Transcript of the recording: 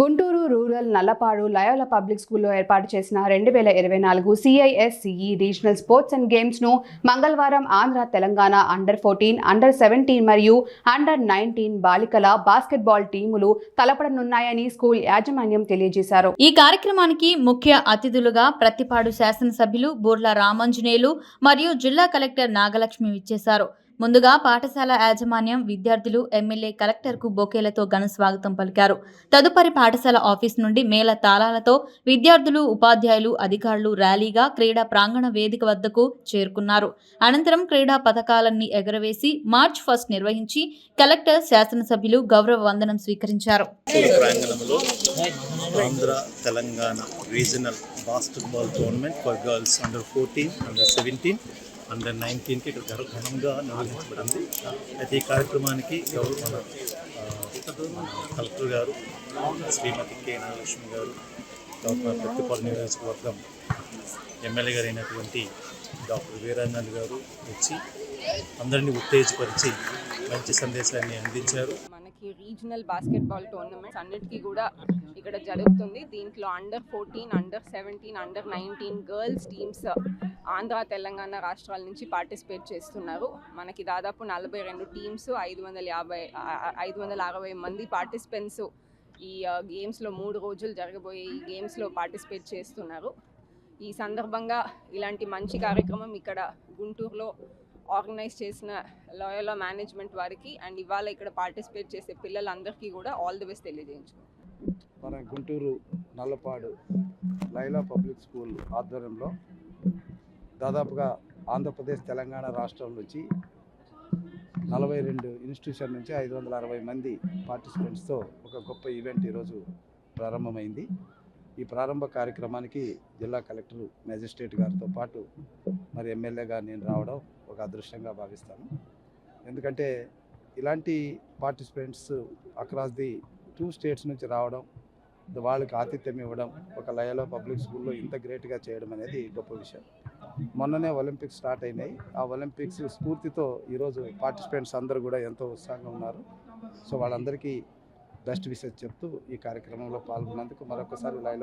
Guntur rural Nallapadu Loyola public స్కూల్లో ఏర్పాటు చేసిన రెండు వేల ఇరవై నాలుగు సిఐఎస్సిఈ రీజనల్ స్పోర్ట్స్ అండ్ గేమ్స్ను మంగళవారం Andhra Telangana under fourteen under seventeen మరియు అండర్ నైన్టీన్ బాలికల బాస్కెట్బాల్ టీములు తలపడనున్నాయని స్కూల్ యాజమాన్యం తెలియజేశారు. ఈ కార్యక్రమానికి ముఖ్య అతిథులుగా ప్రతిపాడు శాసనసభ్యులు బూర్ల రామాంజనేయులు మరియు జిల్లా కలెక్టర్ నాగలక్ష్మి ఇచ్చేశారు ముందుగా పాఠశాల యాజమాన్యం విద్యార్థులు ఎమ్మెల్యే కలెక్టర్కు బొకేలతో ఘన స్వాగతం పలికారు. తదుపరి పాఠశాల ఆఫీస్ నుండి మేళ తాళాలతో విద్యార్థులు ఉపాధ్యాయులు అధికారులు ర్యాలీగా క్రీడా ప్రాంగణ వేదిక వద్దకు చేరుకున్నారు. అనంతరం క్రీడా పథకాలన్నీ ఎగరవేసి మార్చ్ ఫస్ట్ నిర్వహించి కలెక్టర్ శాసనసభ్యులు గౌరవ వందనం స్వీకరించారు. Andhra Telangana regional basketball tournament for girls under fourteen under seventeen under నైన్టీన్కి ఇక్కడ ఘన- ఘనంగా నిర్వహించబడింది. అయితే ఈ కార్యక్రమానికి గౌరవ మన కలెక్టర్ గారు శ్రీమతి కె నాగలక్ష్మి గారు డాక్టర్ ప్రతిపాడు నియోజకవర్గం ఎమ్మెల్యే గారు అయినటువంటి డాక్టర్ వీరానంద్ గారు వచ్చి అందరినీ ఉత్తేజపరిచి మంచి సందేశాన్ని అందించారు. మనకి రీజనల్ బాస్కెట్బాల్ టోర్నమెంట్స్ అన్నిటికీ కూడా ఇక్కడ జరుగుతుంది. దీంట్లో under fourteen under seventeen under nineteen girls teams Andhra Telangana రాష్ట్రాల నుంచి పార్టిసిపేట్ చేస్తున్నారు. మనకి దాదాపు నలభై రెండు టీమ్స్ ఐదు వందల యాభై ఐదు వందల అరవై మంది పార్టిసిపెంట్స్ ఈ గేమ్స్లో మూడు రోజులు జరగబోయే ఈ గేమ్స్లో పార్టిసిపేట్ చేస్తున్నారు. ఈ సందర్భంగా ఇలాంటి మంచి కార్యక్రమం ఇక్కడ గుంటూరులో ఆర్గనైజ్ చేసిన లాయలా మేనేజ్మెంట్ వారికి అండ్ ఇవాళ ఇక్కడ పార్టిసిపేట్ చేసే పిల్లలందరికీ కూడా ఆల్ ది బెస్ట్ తెలియజేయించుకుంటాం మన Guntur Nallapadu Loyola public school ఆధ్వర్యంలో దాదాపుగా ఆంధ్రప్రదేశ్ తెలంగాణ రాష్ట్రం నుంచి నలభై రెండు ఇన్స్టిట్యూషన్ నుంచి ఐదు వందల అరవై మంది పార్టిసిపెంట్స్తో ఒక గొప్ప ఈవెంట్ ఈరోజు ప్రారంభమైంది. ఈ ప్రారంభ కార్యక్రమానికి జిల్లా కలెక్టర్ మేజిస్ట్రేట్ గారితో పాటు మరి ఎమ్మెల్యేగా నేను రావడం ఒక అదృష్టంగా భావిస్తాను ఎందుకంటే ఇలాంటి participants across the two states నుంచి రావడం వాళ్ళకి ఆతిథ్యం ఇవ్వడం ఒక లయలో పబ్లిక్ స్కూల్లో ఇంత గ్రేట్గా చేయడం అనేది గొప్ప విషయం. మొన్ననే ఒలింపిక్స్ స్టార్ట్ అయినాయి. ఆ ఒలింపిక్స్ స్ఫూర్తితో ఈరోజు పార్టిసిపెంట్స్ అందరూ కూడా ఎంతో ఉత్సాహంగా ఉన్నారు. సో వాళ్ళందరికీ బెస్ట్ విషెస్ చెప్తూ ఈ కార్యక్రమంలో పాల్గొన్నందుకు మరొకసారి లైలా